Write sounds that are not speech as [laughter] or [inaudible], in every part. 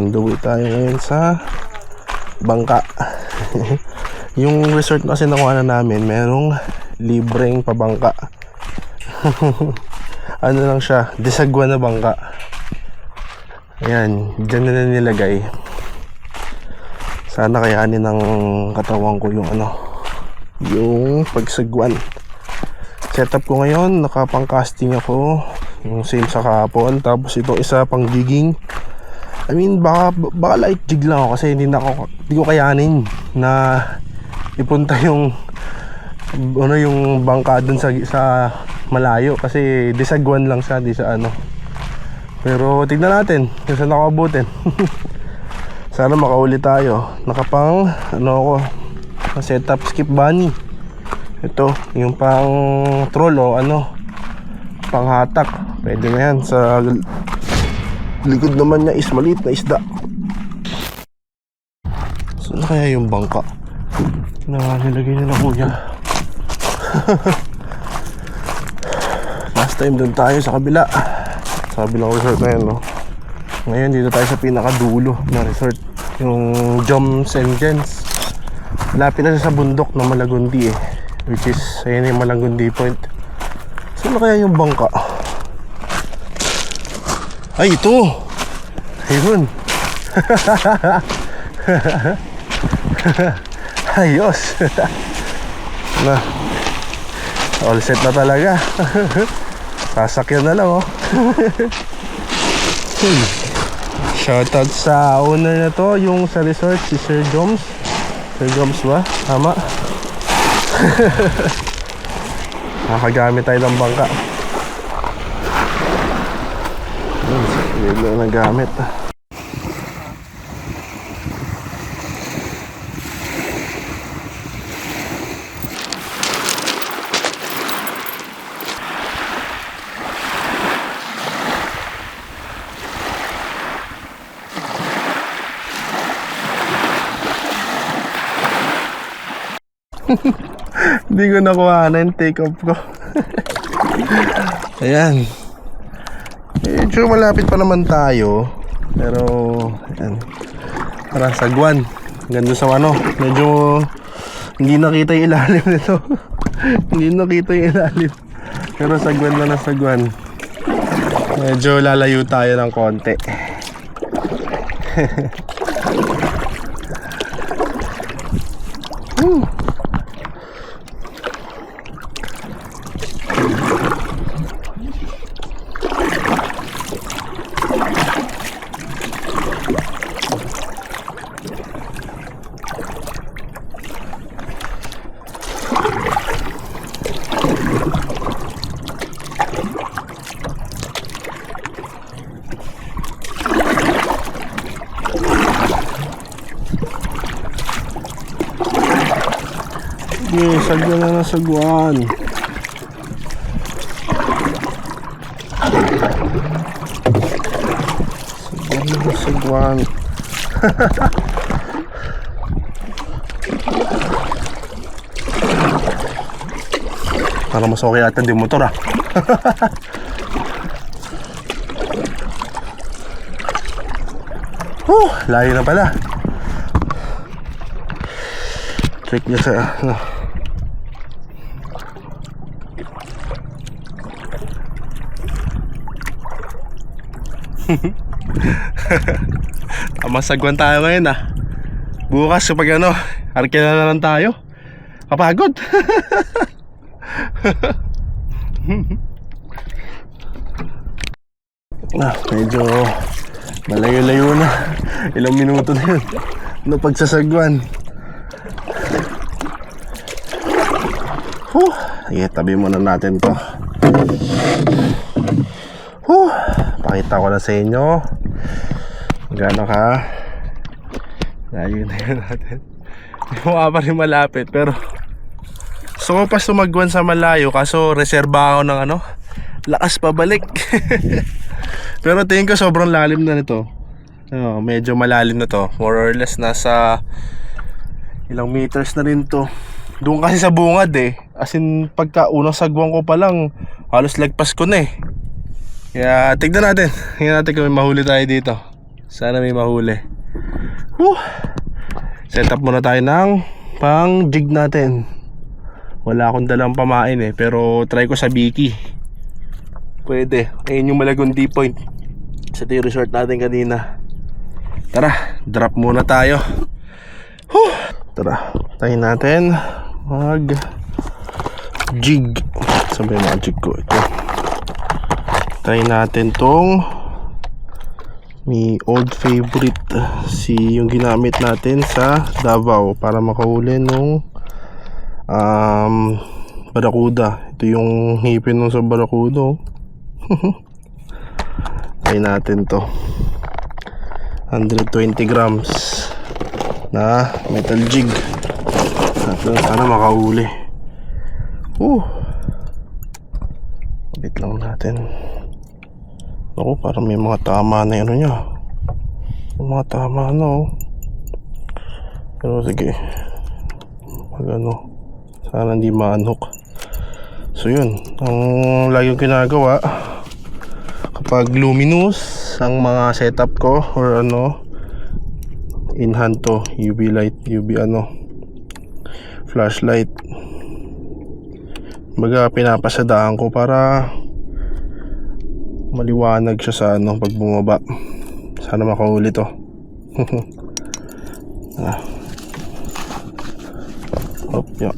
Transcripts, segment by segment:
Nagduwi tayo ngayon sa bangka. [laughs] yung resort kasi nakuha na namin, merong libreng pabangka. [laughs] ano lang siya, disagwa na bangka. Ayan, dyan na nilagay. Sana kayanin ng katawan ko yung ano, yung pagsagwan. Setup ko ngayon, nakapang casting ako. Yung same sa kahapon. Tapos itong isa pang jigging. I mean, baka, baka light jig lang ako kasi hindi na ako, hindi ko kayanin na ipunta yung ano yung bangka dun sa, sa malayo kasi disagwan lang siya, di sa ano. Pero tignan natin kung saan ako abutin. [laughs] Sana makauli tayo. Nakapang ano ako, setup skip bunny. Ito, yung pang troll o ano, pang hatak. Pwede na yan. Sa likod naman niya is maliit na isda. Saan na kaya yung bangka? Na nilagay nila kuya. [laughs] Last time doon tayo sa kabila. Sa kabilang resort na yun, no? Ngayon dito tayo sa pinakadulo na resort. Yung Joms and Gens. Malapit na sa bundok ng Malagundi eh. Which is, ayun yung Malagundi Point. Saan na kaya yung bangka? Ay, ito! Ayun! [laughs] Ayos! [laughs] na, all set na talaga. [laughs] Sasakyan na lang oh. Hmm. Shoutout sa owner na to, yung sa resort, si Sir Joms. Sir Joms ba? Tama. Nakagamit tayo ng bangka. Lang na gamit. [laughs] Hindi ko nakuha na yung take off ko. [laughs] Ayan. Medyo malapit pa naman tayo. Pero, ayan. Tara, sagwan. Ganda sa ano. Medyo hindi nakita yung ilalim nito. [laughs] hindi nakita yung ilalim. Pero sagwan na na sagwan. Medyo lalayo tayo ng konti. [laughs] Sige, sagwan na na sagwan. Sagwan [laughs] na na sagwan. Para mas okay ata din motor ah. [laughs] Huh, layo na pala. Check niya sa ano. [laughs] Tama sagwan tayo ngayon ah. Bukas kapag ano, arkila na lang tayo. Kapagod. [laughs] ah, medyo malayo-layo na. Ilang minuto na yun. No pagsasagwan. Huh, tabi muna natin to. Huh, pakita ko na sa inyo. Gano'n ka. Layo na yun natin. Mukha pa rin malapit, pero gusto ko pa sumagwan sa malayo kaso reserba ako ng ano, lakas pabalik. [laughs] pero tingin ko sobrang lalim na nito. Oh, medyo malalim na to. More or less nasa ilang meters na rin to. Doon kasi sa bungad eh. As in, pagka unang sagwan ko pa lang, halos lagpas ko na eh. Kaya tignan natin. Tignan natin kung mahuli tayo dito. Sana may mahuli. Whew. Set up muna tayo ng pang jig natin. Wala akong dalang pamain eh, pero try ko sa Biki. Pwede. Ayun yung Malagon D point. Sa yung resort natin kanina. Tara, drop muna tayo. Whew. Tara, tayo natin mag jig. Yung mga jig ko? Ito. Try natin tong may old favorite si yung ginamit natin sa Davao para makahuli nung um, Barakuda. Ito yung ngipin nung sa Barakuda. oh. [laughs] Try natin to. 120 grams na metal jig. At sana makahuli. Uh. Bit lang natin. Ako, parang may mga tama na ano niya. Mga tama na oh. Pero sige. Pag ano, sana hindi maanok. So yun, ang lagi kong ginagawa kapag luminous ang mga setup ko or ano in hand to UV light, UV ano flashlight. Baga pinapasadaan ko para maliwanag siya sa ano pag bumaba. Sana makahuli to. [laughs] ah. Hop, ya.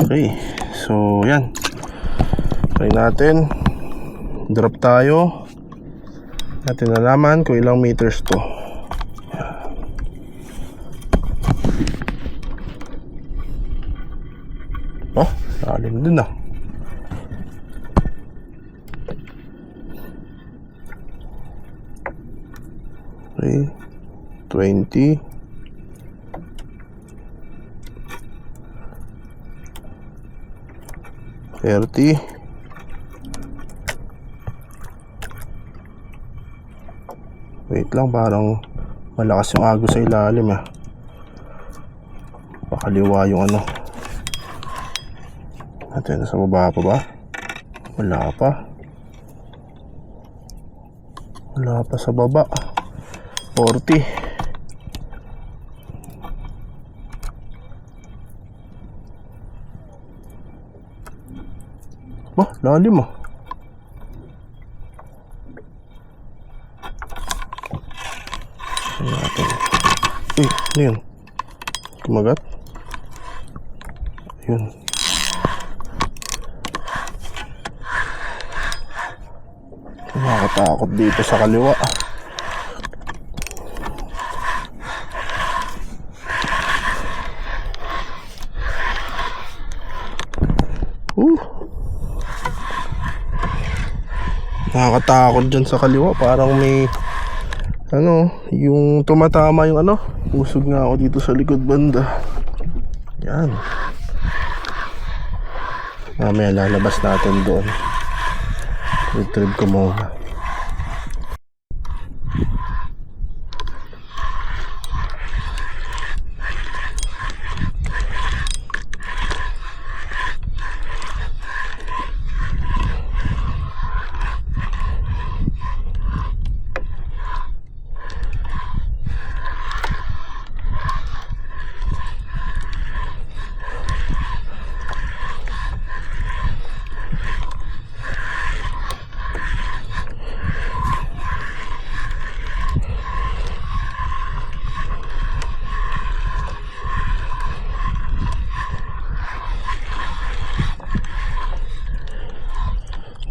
Okay. So, yan. Try natin. Drop tayo. Natin nalaman kung ilang meters to. Oh, lalim din ah. Okay. 20. Thirty. Wait lang, parang malakas yung agos sa ilalim ah. Pakaliwa yung ano. Natin, nasa baba pa ba? Wala pa. Wala pa sa baba. 40. Lalim. Tingnan natin. Uy, ano yun? Kumagat? Ayun. Nakakatakot dito sa kaliwa. Nakakatakot dyan sa kaliwa. Parang may ano, yung tumatama yung ano. Usog nga ako dito sa likod banda. Yan. Mamaya lalabas natin doon. Retrieve ko muna.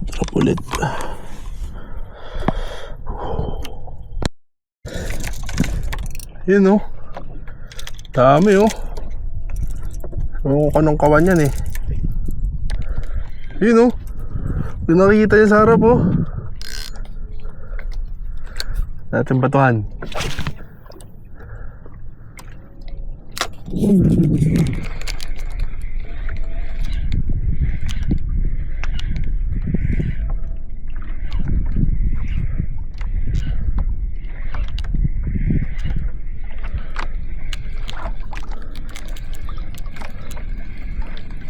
Drop ulit. Yun oh. Dami oh. Ewan ko anong kawan yan eh. Yun oh. Yung nakikita niya sa harap oh. Natin batuhan.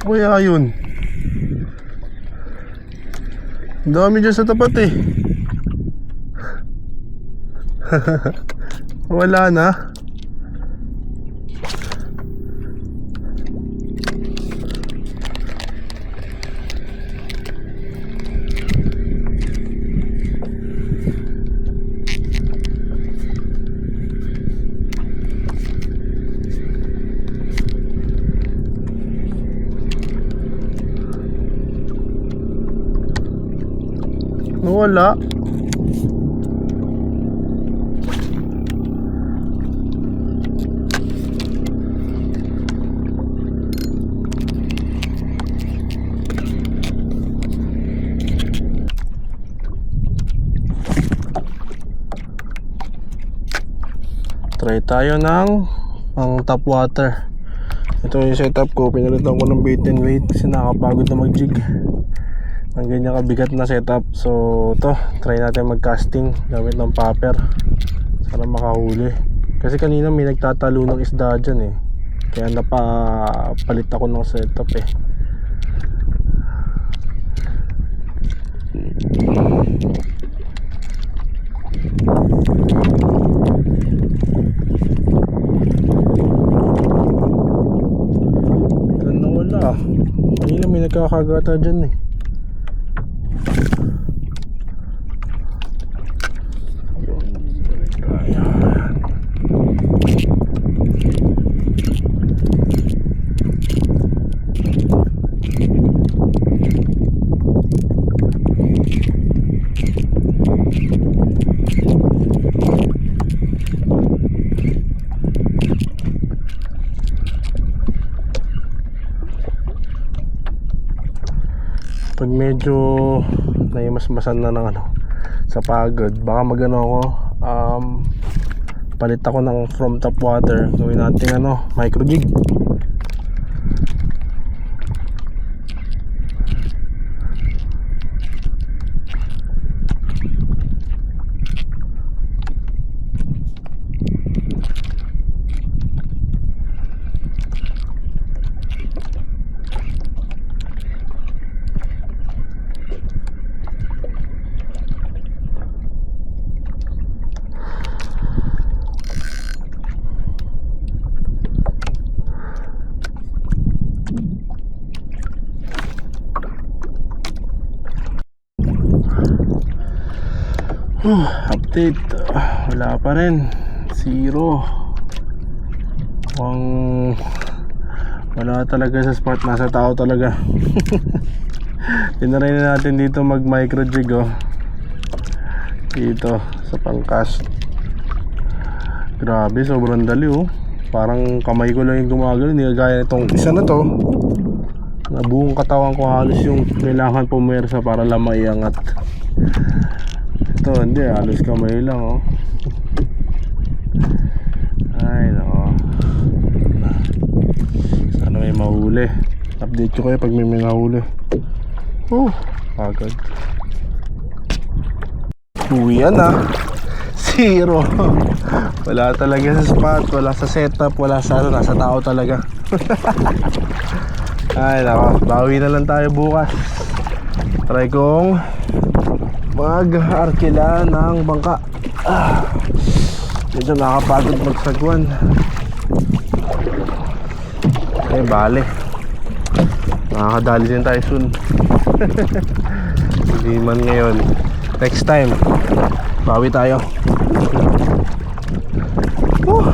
Kaya yun. Dami dyan sa tapat eh. [laughs] Wala na. Wala. Try tayo ng ang top water. Ito yung setup ko. Pinalitan ko ng bait and weight kasi nakakapagod na mag-jig. Ang ganyan kabigat na setup. So, to try natin mag-casting gamit ng popper. Sana makahuli. Kasi kanina may nagtatalo ng isda dyan eh. Kaya napapalit ako ng setup eh. Kanina may nagkakagata dyan eh. Pag medyo naimasmasan na ng ano sa pagod baka magano ako um, palit ako ng from top water. Gawin natin ano micro jig update. Ah, wala pa rin. Zero. Ang wala talaga sa spot. Nasa tao talaga. [laughs] Tinaray na natin dito mag micro jig oh. Dito sa pangcast grabe sobrang dali oh. Parang kamay ko lang yung gumagano. Hindi gaya itong isa na to. Na buong katawan ko halos yung kailangan pumersa para lang maiangat ito hindi. Halos kamay lang oh. Ay nako. Sana may mahuli. Update ko kayo pag may may nahuli. Oh agad. Uwian na zero. Wala talaga sa spot. Wala sa setup. Wala sa ano nasa tao talaga. [laughs] Ay nako. Bawi na lang tayo bukas. Try kong mag-arkila ng bangka. Ah, medyo nakapagod magsagwan. Eh bale. Nakakadali din tayo soon. [laughs] Hindi man ngayon. Next time bawi tayo. Oh,